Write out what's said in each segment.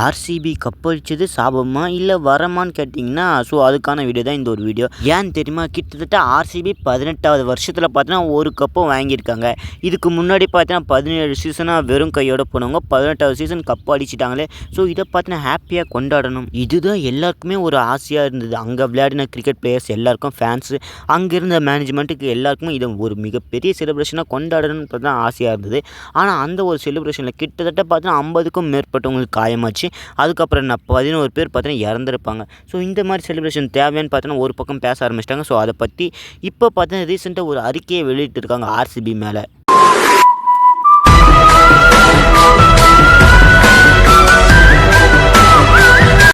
RCB கப்படிச்சது சாபமா இல்லை வரமான்னு கேட்டிங்கன்னா ஸோ அதுக்கான வீடியோ தான் இந்த ஒரு வீடியோ ஏன்னு தெரியுமா? கிட்டத்தட்ட ஆர்சிபி பதினெட்டாவது வருஷத்தில் பார்த்தீங்கன்னா ஒரு கப்பும் வாங்கியிருக்காங்க. இதுக்கு முன்னாடி பார்த்தீங்கன்னா பதினேழு சீசனாக வெறும் கையோட போனவங்க பதினெட்டாவது சீசன் கப் அடிச்சிட்டாங்களே. ஸோ இதை பார்த்தீங்கன்னா ஹாப்பியாக கொண்டாடணும். இதுதான் எல்லாருக்குமே ஒரு ஆசையாக இருந்தது. அங்கே விளையாடின கிரிக்கெட் பிளேயர்ஸ் எல்லாருக்கும் ஃபேன்ஸு அங்கே இருந்த மேனேஜ்மெண்ட்டுக்கு எல்லாருக்குமே இதை ஒரு மிகப்பெரிய செலிப்ரேஷனாக கொண்டாடணும்னு தான் ஆசையாக இருந்தது. ஆனால் அந்த ஒரு செலிப்ரேஷனில் கிட்டத்தட்ட பார்த்தீங்கன்னா ஐம்பதுக்கும் மேற்பட்டவங்களுக்கு காயமாச்சு. அதுக்கப்புறம் என்ன பதினோரு பேர் பார்த்தீங்கன்னா இறந்துருப்பாங்க. ஸோ இந்த மாதிரி செலிப்ரேஷன் தேவையான்னு பார்த்தீங்கன்னா ஒரு பக்கம் பேச ஆரம்பிச்சிட்டாங்க. ஸோ அதை பற்றி இப்போ பார்த்தீங்கன்னா ரீசெண்டாக ஒரு அறிக்கையை வெளியிட்டிருக்காங்க ஆர்சிபி மேலே.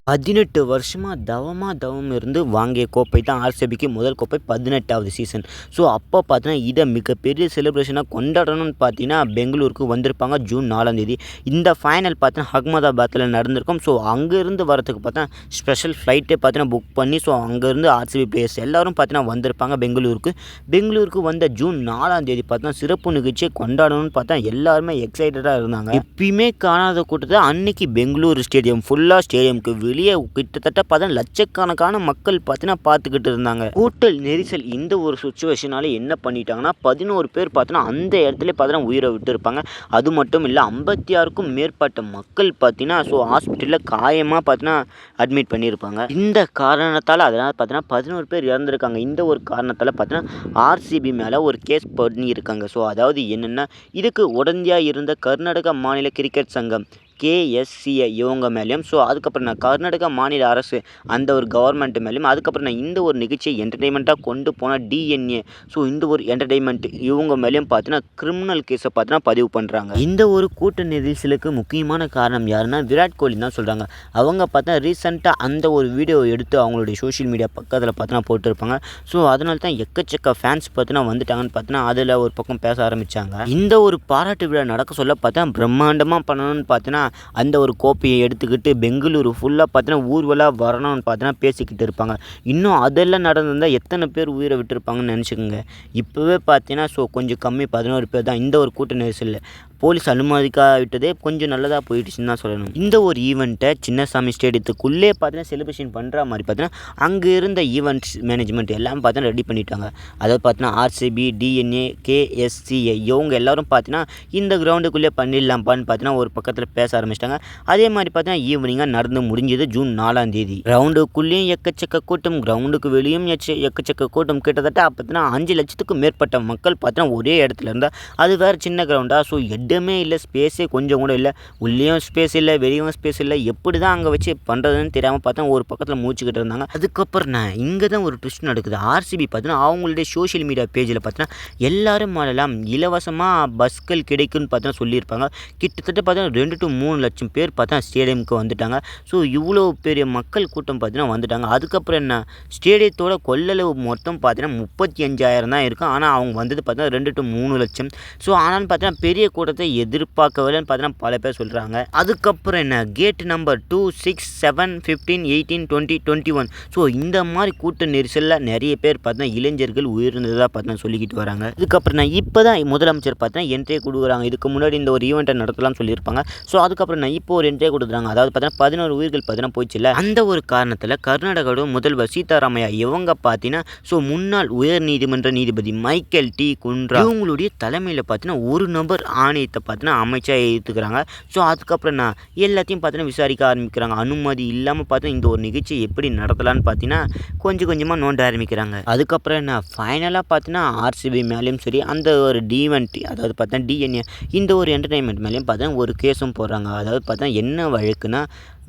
பதினெட்டு வருஷமாக தவமாக தவம் இருந்து வாங்கிய கோப்பை தான் ஆர்சிபிக்கு முதல் கோப்பை பதினெட்டாவது சீசன் ஸோ அப்போ பார்த்தீங்கன்னா இதை மிகப்பெரிய செலிப்ரேஷனாக கொண்டாடணும்னு பார்த்தீங்கன்னா பெங்களூருக்கு வந்திருப்பாங்க ஜூன் நாலாம் தேதி. இந்த ஃபைனல் பார்த்தீங்கன்னா அகமதாபாத்தில் நடந்திருக்கும். ஸோ அங்கேருந்து வரதுக்கு பார்த்தா ஸ்பெஷல் ஃப்ளைட்டே பார்த்தீங்கன்னா புக் பண்ணி ஸோ அங்கேருந்து ஆர்சிபி பிளேயர்ஸ் எல்லாரும் பார்த்தீங்கன்னா வந்திருப்பாங்க பெங்களூருக்கு. பெங்களூருக்கு வந்த ஜூன் நாலாம் தேதி சிறப்பு நிகழ்ச்சியை கொண்டாடணும்னு பார்த்தா எல்லாருமே எக்ஸைட்டடாக இருந்தாங்க. எப்பயுமே காணாத கூட்டத்தை அன்னைக்கு பெங்களூரு ஸ்டேடியம் ஃபுல்லாக ஸ்டேடியம்க்கு வெளியே கிட்டத்தட்ட பார்த்தீங்கன்னா லட்சக்கணக்கான மக்கள் பார்த்தீங்கன்னா பார்த்துக்கிட்டு இருந்தாங்க. கூட்டல் நெரிசல் இந்த ஒரு சுச்சுவேஷனால என்ன பண்ணிட்டாங்கன்னா பதினோரு பேர் பார்த்தீங்கன்னா அந்த இடத்துல பார்த்தீங்கன்னா உயிரை விட்டு இருப்பாங்க அது மட்டும் இல்லை ஐம்பத்தி ஆறுக்கும் மேற்பட்ட மக்கள் பார்த்தீங்கன்னா ஸோ ஹாஸ்பிட்டலில் காயமாக பார்த்தீங்கன்னா அட்மிட் பண்ணியிருப்பாங்க இந்த காரணத்தால் அதனால் பார்த்தீங்கன்னா பதினோரு பேர் இறந்துருக்காங்க. இந்த ஒரு காரணத்தால் பார்த்தீங்கன்னா ஆர்சிபி மேலே ஒரு கேஸ் பண்ணியிருக்காங்க. ஸோ அதாவது என்னென்னா இதுக்கு உடந்தையாக இருந்த கர்நாடக மாநில கிரிக்கெட் சங்கம் கேஎஸ்சிஐ இவங்க மேலேயும். ஸோ அதுக்கப்புறம் நான் கர்நாடகா மாநில அரசு அந்த ஒரு கவர்மெண்ட் மேலேயும் அதுக்கப்புறம் நான் இந்த ஒரு நிகழ்ச்சியை என்டர்டெயின்மெண்ட்டாக கொண்டு போனால் டிஎன்ஏ ஸோ இந்த ஒரு என்டர்டெயின்மெண்ட் இவங்க மேலேயும் பார்த்தீங்கன்னா கிரிமினல் கேஸை பார்த்தீங்கன்னா பதிவு பண்ணுறாங்க இந்த ஒரு கூட்ட நெரிசலுக்கு முக்கியமான காரணம் யாருன்னா விராட் கோலி தான் சொல்கிறாங்க அவங்க பார்த்தா ரீசெண்டாக அந்த ஒரு வீடியோ எடுத்து அவங்களுடைய சோஷியல் மீடியா பக்கத்தில் பார்த்தீங்கன்னா போட்டிருப்பாங்க. ஸோ அதனால தான் எக்கச்சக்க ஃபேன்ஸ் பார்த்தீங்கன்னா வந்துட்டாங்கன்னு பார்த்தீங்கன்னா அதில் ஒரு பக்கம் பேச ஆரம்பித்தாங்க இந்த ஒரு பாராட்டு விழா நடக்க சொல்ல பார்த்தா பிரம்மாண்டமாக பண்ணணும்னு பார்த்தீங்கன்னா அந்த ஒரு கோப்பையை எடுத்துக்கிட்டு பெங்களூரு ஃபுல்லாக பார்த்தீங்கன்னா ஊர்வலாக வரணும்னு பார்த்தீங்கன்னா பேசிக்கிட்டு இருப்பாங்க. இன்னும் அதெல்லாம் நடந்திருந்தால் எத்தனை பேர் உயிரை விட்டுருப்பாங்கன்னு நினச்சிக்கோங்க. இப்போவே பார்த்தீங்கன்னா ஸோ கொஞ்சம் கம்மி பதினோரு பேர் தான். இந்த ஒரு கூட்ட நெரிசலில். போலீஸ் அனுமதிக்கா விட்டதே கொஞ்சம் நல்லதாக போயிடுச்சுன்னு தான் சொல்லணும். இந்த ஒரு ஈவெண்ட்டை சின்னசாமி ஸ்டேடியத்துக்குள்ளே பார்த்தீங்கன்னா செலிப்ரேஷன் பண்ணுற மாதிரி பார்த்தீங்கன்னா அங்கே இருந்த ஈவெண்ட்ஸ் மேனேஜ்மெண்ட் எல்லாம் பார்த்தீங்கன்னா ரெடி பண்ணிட்டாங்க. அதாவது பார்த்தீங்கன்னா ஆர்சிபி டிஎன்ஏ கேஎஸ்சிஐ இவங்க எல்லோரும் பார்த்தீங்கன்னா இந்த கிரவுண்டுக்குள்ளே பண்ணிடலாம்ப்பான்னு பார்த்தீங்கன்னா ஒரு பக்கத்தில் பேச ஆரம்பிச்சிட்டாங்க. அதே மாதிரி பார்த்தீங்கன்னா ஈவினிங்காக நடந்து முடிஞ்சது ஜூன் நாலாம் தேதி. கிரவுண்டுக்குள்ளேயும் எக்கச்சக்க கூட்டம் கிரவுண்டுக்கு வெளியும் எச்ச எக்கச்சக்க கூட்டம். கிட்டத்தட்ட பார்த்தீங்கன்னா அஞ்சு லட்சத்துக்கும் மேற்பட்ட மக்கள் பார்த்தீங்கன்னா ஒரே இடத்துல இருந்தால் அது வேறு சின்ன கிரவுண்டாக ஸோ இடமே இல்லை ஸ்பேஸே கொஞ்சம் கூட இல்லை. உள்ளேயும் ஸ்பேஸ் இல்லை வெளியும் ஸ்பேஸ் இல்லை. எப்படி தான் அங்கே வச்சு பண்ணுறதுன்னு தெரியாமல் பார்த்தா ஒரு பக்கத்தில் மூச்சுக்கிட்டு இருந்தாங்க. அதுக்கப்புறம் நான் இங்கே தான் ஒரு ட்விஸ்ட் நடக்குது. ஆர்சிபி பார்த்தீங்கன்னா அவங்களுடைய சோஷியல் மீடியா பேஜில் பார்த்தீங்கன்னா எல்லாரும் மாடலாம் இலவசமாக பஸ்கள் கிடைக்கும்னு பார்த்தோன்னா சொல்லியிருப்பாங்க. கிட்டத்தட்ட பார்த்தீங்கன்னா ரெண்டு டு மூணு லட்சம் பேர் பார்த்தா ஸ்டேடியமுக்கு வந்துட்டாங்க. ஸோ இவ்வளோ பெரிய மக்கள் கூட்டம் பார்த்தீங்கன்னா வந்துட்டாங்க. அதுக்கப்புறம் என்ன? ஸ்டேடியத்தோட கொள்ளளவு மொத்தம் பார்த்தீங்கன்னா முப்பத்தி அஞ்சாயிரம் தான் இருக்கும். ஆனால் அவங்க வந்தது பார்த்தீங்கன்னா ரெண்டு டு மூணு லட்சம். ஸோ ஆனால் பார்த்தீங்கன்னா பெரிய கூட்டத்தை எதிர்பார்க்கவில்லைன்னு பார்த்தீங்கன்னா பல பேர் சொல்கிறாங்க அதுக்கப்புறம் என்ன? Gate number two six seven fifteen eighteen twenty twenty one so இந்த மாதிரி கூட்ட நெரிசலில் நிறைய பேர் பார்த்தீங்கன்னா இளைஞர்கள் உயிர்ந்ததாக பார்த்தீங்கன்னா சொல்லிக்கிட்டு வராங்க. இதுக்கப்புறம் நான் இப்போ தான் முதலமைச்சர் பார்த்தீங்கன்னா என்ட்ரியே கொடுக்குறாங்க. இதுக்கு முன்னாடி இந்த ஒரு ஈவெண்ட்டை நடத்தலாம்னு சொல்லியிருப்பாங்க. ஸோ அதுக்கப்புறம் நான் இப்போ ஒரு என்ட்ரியே கொடுக்குறாங்க. அதாவது பார்த்தீங்கன்னா பதினோரு உயிர்கள் பார்த்தீங்கன்னா போயிடுச்சுல அந்த ஒரு காரணத்தில் கர்நாடகாவோட முதல்வர் சீதாராமையா இவங்க பார்த்தீங்கன்னா ஸோ முன்னாள் உயர் நீதிமன்ற நீதிபதி மைக்கேல் டி குன்ரா இவங்களுடைய தலைமையில் பார்த்தீங்கன்னா ஒரு நபர் விஷயத்தை பார்த்தீங்கன்னா அமைச்சா ஏற்றுக்கிறாங்க ஸோ அதுக்கப்புறம் நான் எல்லாத்தையும் பார்த்தீங்கன்னா விசாரிக்க ஆரம்பிக்கிறாங்க. அனுமதி இல்லாமல் பார்த்தா இந்த ஒரு நிகழ்ச்சி எப்படி நடத்தலான்னு பார்த்தீங்கன்னா கொஞ்சம் கொஞ்சமாக நோண்ட ஆரம்பிக்கிறாங்க. அதுக்கப்புறம் என்ன? ஃபைனலாக பார்த்தீங்கன்னா ஆர்சிபி மேலேயும் சரி அந்த ஒரு டிவெண்ட் அதாவது பார்த்தா டிஎன்ஏ இந்த ஒரு என்டர்டைன்மெண்ட் மேலேயும் பார்த்தா ஒரு கேஸும் போடுறாங்க. அதாவது பார்த்தா என்ன வழக்குன்னா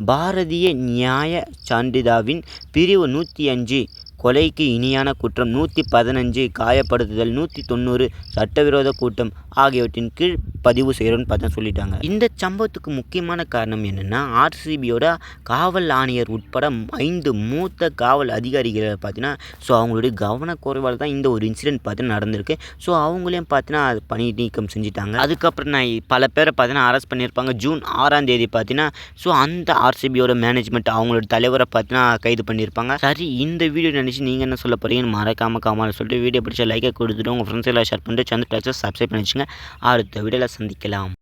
பாரதிய நியாய சான்றிதாவின் பிரிவு நூற்றி அஞ்சு கொலைக்கு இணையான குற்றம் நூற்றி பதினஞ்சு காயப்படுத்துதல் நூற்றி தொண்ணூறு சட்டவிரோத கூட்டம் ஆகியவற்றின் கீழ் பதிவு செய்கிறோன்னு பார்த்தா சொல்லிட்டாங்க. இந்த சம்பவத்துக்கு முக்கியமான காரணம் என்னென்னா ஆர்சிபியோட காவல் ஆணையர் உட்பட ஐந்து மூத்த காவல் அதிகாரிகளை பார்த்தீங்கன்னா ஸோ அவங்களுடைய கவனக்குறைவால் தான் இந்த ஒரு இன்சிடென்ட் பார்த்தீங்கன்னா நடந்திருக்கு. ஸோ அவங்களையும் பார்த்தீங்கன்னா அது பணி நீக்கம் செஞ்சுட்டாங்க. அதுக்கப்புறம் நான் பல பேரை பார்த்தீங்கன்னா அரெஸ்ட் பண்ணியிருப்பாங்க. ஜூன் ஆறாம் தேதி பார்த்தீங்கன்னா ஸோ அந்த ஆர்சிபியோட மேனேஜ்மெண்ட் அவங்களோட தலைவரை பார்த்தீங்கன்னா கைது பண்ணியிருப்பாங்க. சரி இந்த வீடியோ பண்ணிச்சு. நீங்கள் என்ன சொல்ல போகிறீங்கன்னு மறக்காம காமல் சொல்லிட்டு வீடியோ பிடிச்ச லைக்கை கொடுத்துட்டு உங்கள் ஃப்ரெண்ட்ஸ் எல்லாம் ஷேர் பண்ணிட்டு சந்திர சப்ஸ்கிரைப் பண்ணி வச்சுங்க அடுத்த வீடியோவில் சந்திக்கலாம்.